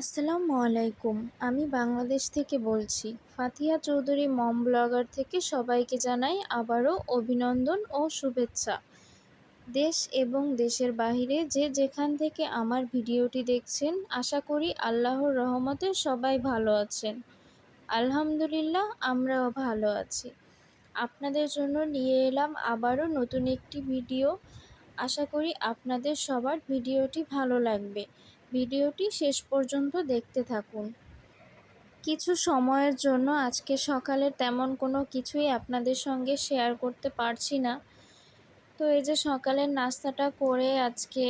আসসালামু আলাইকুম। আমি বাংলাদেশ থেকে বলছি। ফাতিহা চৌধুরী মম ব্লগার থেকে সবাইকে জানাই আবারও অভিনন্দন ও শুভেচ্ছা। দেশ এবং দেশের বাহিরে যে যেখান থেকে আমার ভিডিওটি দেখছেন, আশা করি আল্লাহর রহমতে সবাই ভালো আছেন। আলহামদুলিল্লাহ, আমরাও ভালো আছি। আপনাদের জন্য নিয়ে এলাম আবারও নতুন একটি ভিডিও। আশা করি আপনাদের সবার ভিডিওটি ভালো লাগবে। ভিডিওটি শেষ পর্যন্ত দেখতে থাকুন। কিছু সময়ের জন্য আজকে সকালে তেমন কোনো কিছুই আপনাদের সঙ্গে শেয়ার করতে পারছি না। তো এই যে সকালের নাস্তাটা করে আজকে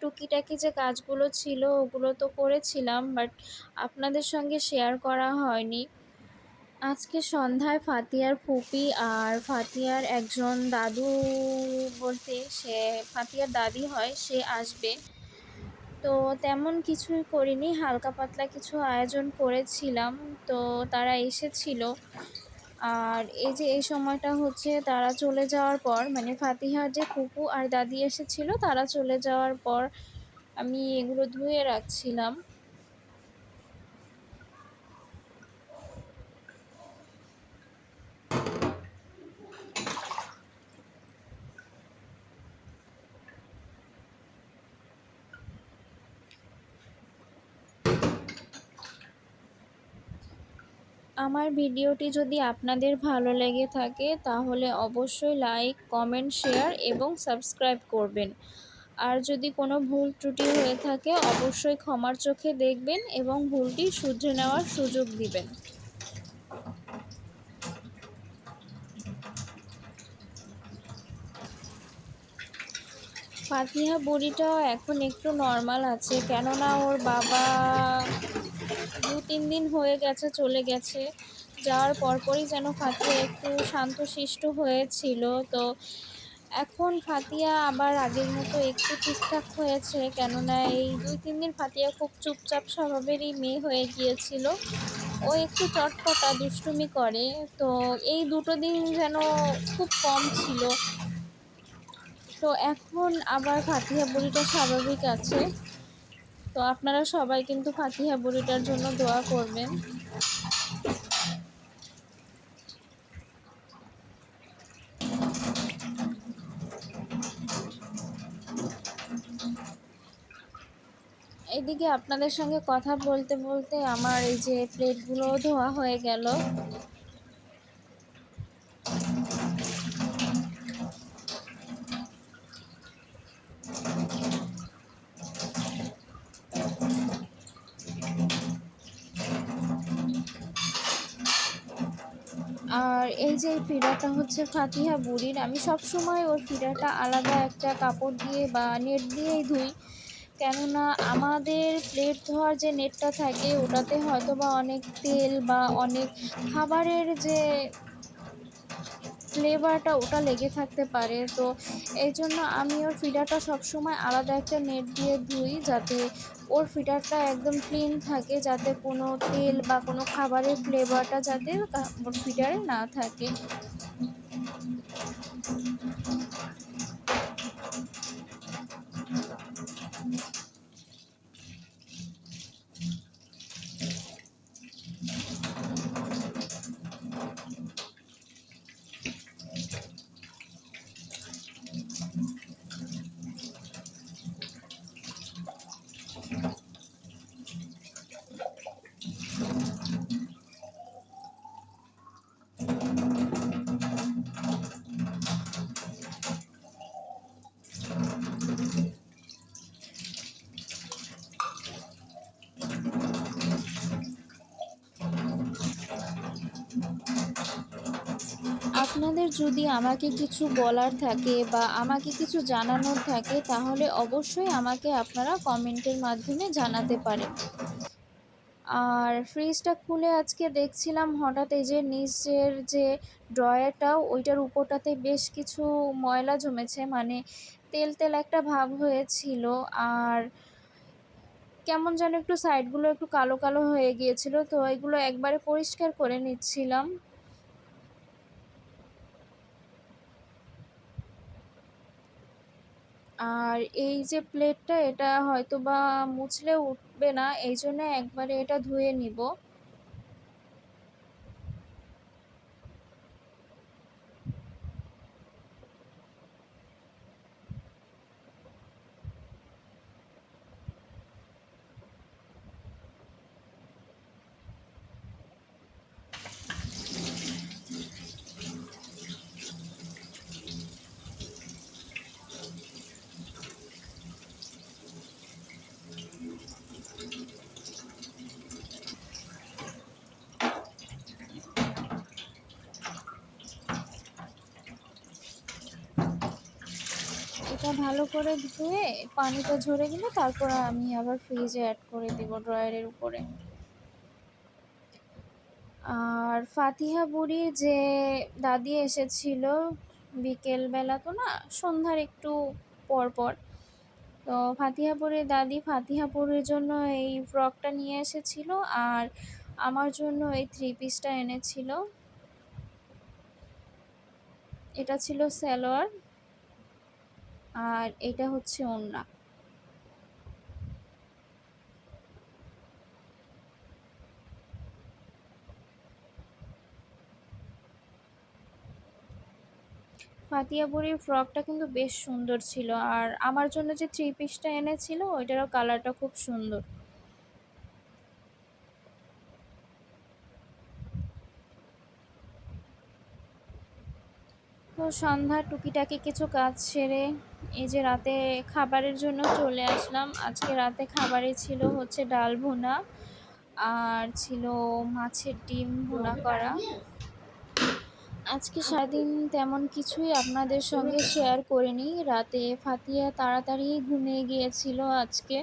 টুকিটাকি যে কাজগুলো ছিল ওগুলো তো করেছিলাম, বাট আপনাদের সঙ্গে শেয়ার করা হয়নি। আজকে সন্ধ্যায় ফাতিয়ার ফুপি আর ফাতিয়ার একজন দাদু বলতে সে, ফাতিয়ার দাদি হয়, সে আসবে। তো তেমন কিছুই করিনি, হালকা পাতলা কিছু আয়োজন করেছিলাম। তো তারা এসেছিল। আর এই যে এই সময়টা হচ্ছে তারা চলে যাওয়ার পর মানে ফাতিহার যে কুকু আর দাদি এসেছিল, তারা চলে যাওয়ার পর আমি এগুলো ধুয়ে রাখছিলাম। আমার ভিডিওটি যদি আপনাদের ভালো লেগে থাকে, তাহলে অবশ্যই লাইক, কমেন্ট, শেয়ার এবং সাবস্ক্রাইব করবেন। আর যদি কোনো ভুল ত্রুটি হয়ে থাকে, অবশ্যই ক্ষমার চোখে দেখবেন এবং ভুলটি শুধরে নেওয়ার সুযোগ দিবেন। ফাতিহা বুড়িটাও এখন একটু নর্মাল আছে, কেননা ওর বাবা তিন দিন হয়ে গেছে, চলে গেছে। যাওয়ার পরপরই যেন ফাতিয়া একটু শান্তশিষ্ট হয়েছিল। তো এখন ফাতিয়া আবার আগের মতো একটু ঠিকঠাক হয়েছে, কেননা এই দুই, তিন দিন ফাতিয়া খুব চুপচাপ স্বভাবেরই মেয়ে হয়ে গিয়েছিল। ও একটু চটপটা, দুষ্টুমি করে। তো এই দুটো দিন যেন খুব কম ছিল। তো এখন আবার ফাতিহা বুড়িটা স্বাভাবিক আছে। তো আপনারা সবাই কিন্তু ফাতিহা বুড়িটার জন্য দোয়া করবেন। এদিকে আপনাদের সঙ্গে কথা বলতে বলতে আমার এই যে প্লেটগুলো ধোয়া হয়ে গেল। আর এই যে ফিরাটা হচ্ছে ফাতিহা বুড়ির, আমি সব সময় ওর ফিরাটা আলাদা একটা কাপড় দিয়ে বা নেট দিয়েই ধুই। কেননা আমাদের প্লেট ধোয়ার যে নেটটা থাকে, ওটাতে হয়তো বা অনেক তেল বা অনেক খাবারের যে ফ্লেভারটা ওটা লেগে থাকতে পারে। তো এই জন্য আমি ওর ফিডারটা সবসময় আলাদা একটা নেট দিয়ে ধুই যাতে ওর ফিডারটা একদম ক্লিন থাকে, যাতে কোনো তেল বা কোনো খাবারের ফ্লেভারটা যাতে ওর ফিডারে না থাকে। আপনাদের যদি আমাকে কিছু বলার থাকে বা আমাকে কিছু জানানোর থাকে, তাহলে অবশ্যই আমাকে আপনারা কমেন্টের মাধ্যমে জানাতে পারেন। আর ফ্রিজটা খুলে আজকে দেখছিলাম হঠাৎ এই যে নিচের যে ড্রয়ারটাও ওইটার উপরটাতে বেশ কিছু ময়লা জমেছে মানে তেল তেল একটা ভাব হয়েছিল। আর কেমন যেন একটু সাইডগুলো একটু কালো কালো হয়ে গিয়েছিল, তো এগুলো একবারে পরিষ্কার করে নিচ্ছিলাম। আর এই যে প্লেটটা এটা হয়তো বা মুছলে উঠবে না এই জন্য একবারে এটা ধুয়ে নিব। এটা ভালো করে ধুয়ে পানিটা ঝরে গেলে তারপর আমি আবার ফ্রিজে অ্যাড করে দেব ড্রয়ারের উপরে। আর ফাতিহা বুড়ি যে দাদি এসেছিল বিকেলবেলা তো না, সন্ধ্যার একটু পর পর। তো ফাতিহাপুরের দাদি ফাতিহাপুরের জন্য এই ফ্রকটা নিয়ে এসেছিল আর আমার জন্য এই থ্রি পিসটা এনেছিল। এটা ছিল স্যালোয়ার আর এটা হচ্ছে ওন্না। ফাতিয়াপুরির ফ্রকটা কিন্তু বেশ সুন্দর ছিল আর আমার জন্য যে থ্রি পিসটা এনেছিল, ওইটারও কালারটা খুব সুন্দর। তো সন্ধ্যা টুকিটাকি কিছু কাজ সেরে এই যে রাতে খাবারের জন্য চলে আসলাম। আজকে রাতে খাবারে ছিল হচ্ছে ডাল ভুনা আর ছিল মাছের ডিম ভুনা করা। আজকে সারাদিন তেমন কিছুই আপনাদের সঙ্গে শেয়ার করিনি। রাতে ফাতিয়া তাড়াতাড়ি ঘুমিয়ে গিয়েছিল আজকে।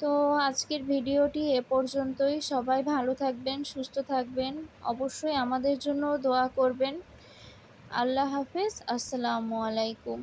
তো আজকের ভিডিওটি এ পর্যন্তই। সবাই ভালো থাকবেন, সুস্থ থাকবেন। অবশ্যই আমাদের জন্য দোয়া করবেন। আল্লাহ হাফেজ। আসসালামু আলাইকুম।